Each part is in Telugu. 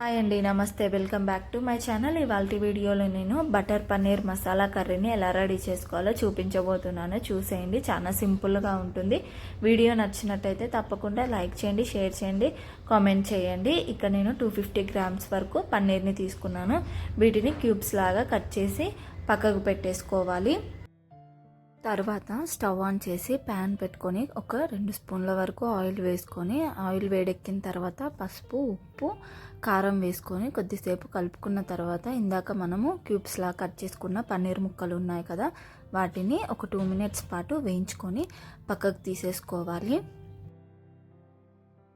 హాయ్ అండి నమస్తే. Welcome back to my channel. ఇవాళ వీడియోలో నేను బటర్ పన్నీర్ మసాలా కర్రీని ఎలా రెడీ చేసుకోవాలో చూపించబోతున్నాను. చూసేయండి చాలా సింపుల్గా ఉంటుంది. వీడియో నచ్చినట్టయితే తప్పకుండా లైక్ చేయండి షేర్ చేయండి కామెంట్ చేయండి. ఇక్కడ నేను టూ ఫిఫ్టీ గ్రామ్స్ వరకు పన్నీర్ని తీసుకున్నాను. వీటిని క్యూబ్స్ లాగా కట్ చేసి పక్కకు పెట్టేసుకోవాలి. తర్వాత స్టవ్ ఆన్ చేసి ప్యాన్ పెట్టుకొని ఒక రెండు స్పూన్ల వరకు ఆయిల్ వేసుకొని ఆయిల్ వేడెక్కిన తర్వాత పసుపు ఉప్పు కారం వేసుకొని కొద్దిసేపు కలుపుకున్న తర్వాత ఇందాక మనము క్యూబ్స్లా కట్ చేసుకున్న పన్నీర్ ముక్కలు ఉన్నాయి కదా వాటిని ఒక టూ మినిట్స్ పాటు వేయించుకొని పక్కకు తీసేసుకోవాలి.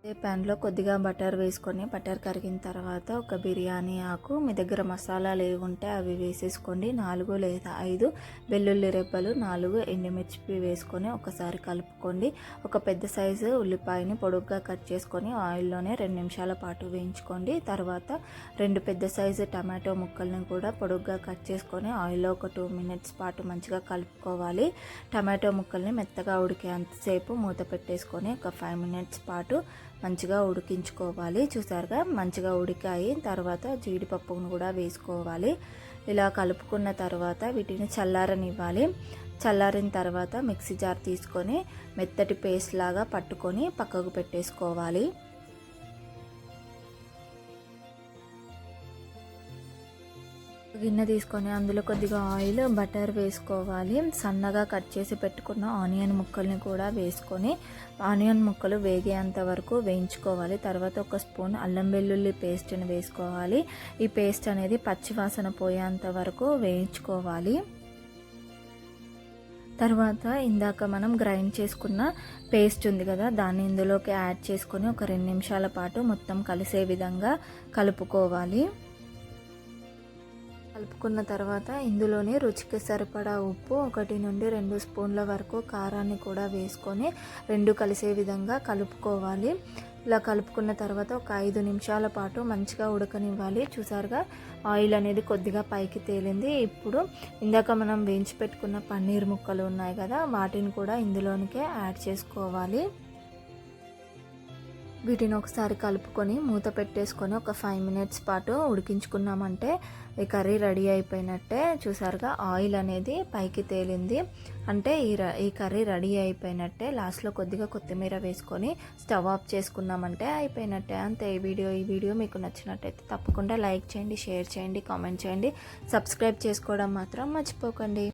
అదే ప్యాన్లో కొద్దిగా బటర్ వేసుకొని బటర్ కరిగిన తర్వాత ఒక బిర్యానీ ఆకు మీ దగ్గర మసాలాలు ఏవి ఉంటే అవి వేసేసుకోండి. నాలుగు లేదా ఐదు వెల్లుల్లి రెబ్బలు నాలుగు ఎండుమిర్చి వేసుకొని ఒకసారి కలుపుకోండి. ఒక పెద్ద సైజు ఉల్లిపాయని పొడుగ్గా కట్ చేసుకొని ఆయిల్లోనే రెండు నిమిషాల పాటు వేయించుకోండి. తర్వాత రెండు పెద్ద సైజు టమాటో ముక్కల్ని కూడా పొడుగ్గా కట్ చేసుకొని ఆయిల్లో ఒక టూ మినిట్స్ పాటు మంచిగా కలుపుకోవాలి. టమాటో ముక్కల్ని మెత్తగా ఉడికేంతసేపు మూత పెట్టేసుకొని ఒక ఫైవ్ మినిట్స్ పాటు మంచిగా ఉడికించుకోవాలి. చూసారుగా? మంచిగా ఉడికాయి. తర్వాత జీడిపప్పును కూడా వేసుకోవాలి. ఇలా కలుపుకున్న తర్వాత వీటిని చల్లారనివ్వాలి. చల్లారిన తర్వాత మిక్సీ జార్ తీసుకొని మెత్తటి పేస్ట్ లాగా పట్టుకొని పక్కకు పెట్టేసుకోవాలి. గిన్నె తీసుకొని అందులో కొద్దిగా ఆయిల్ బటర్ వేసుకోవాలి. సన్నగా కట్ చేసి పెట్టుకున్న ఆనియన్ ముక్కల్ని కూడా వేసుకొని ఆనియన్ ముక్కలు వేగేంత వరకు వేయించుకోవాలి. తర్వాత ఒక స్పూన్ అల్లం వెల్లుల్లి పేస్ట్ని వేసుకోవాలి. ఈ పేస్ట్ అనేది పచ్చివాసన పోయేంత వరకు వేయించుకోవాలి. తర్వాత ఇందాక మనం గ్రైండ్ చేసుకున్న పేస్ట్ ఉంది కదా దాన్ని ఇందులోకి యాడ్ చేసుకొని ఒక రెండు నిమిషాల పాటు మొత్తం కలిసే విధంగా కలుపుకోవాలి. కలుపుకున్న తర్వాత ఇందులోనే రుచికి సరిపడా ఉప్పు ఒకటి నుండి రెండు స్పూన్ల వరకు కారాన్ని కూడా వేసుకొని రెండు కలిసే విధంగా కలుపుకోవాలి. ఇలా కలుపుకున్న తర్వాత ఒక ఐదు నిమిషాల పాటు మంచిగా ఉడకనివ్వాలి. చూసారుగా ఆయిల్ అనేది కొద్దిగా పైకి తేలింది. ఇప్పుడు ఇందాక మనం వేయించి పెట్టుకున్న పన్నీర్ ముక్కలు ఉన్నాయి కదా వాటిని కూడా ఇందులోనికే యాడ్ చేసుకోవాలి. వీటిని ఒకసారి కలుపుకొని మూత పెట్టేసుకొని ఒక ఫైవ్ మినిట్స్ పాటు ఉడికించుకున్నామంటే ఈ కర్రీ రెడీ అయిపోయినట్టే. చూసారుగా ఆయిల్ అనేది పైకి తేలింది. అంటే ఈ ఈ కర్రీ రెడీ అయిపోయినట్టే. లాస్ట్లో కొద్దిగా కొత్తిమీర వేసుకొని స్టవ్ ఆఫ్ చేసుకున్నామంటే అయిపోయినట్టే. అంతే ఈ వీడియో ఈ వీడియో మీకు నచ్చినట్టయితే తప్పకుండా లైక్ చేయండి షేర్ చేయండి కామెంట్ చేయండి. సబ్స్క్రైబ్ చేసుకోవడం మాత్రం మర్చిపోకండి.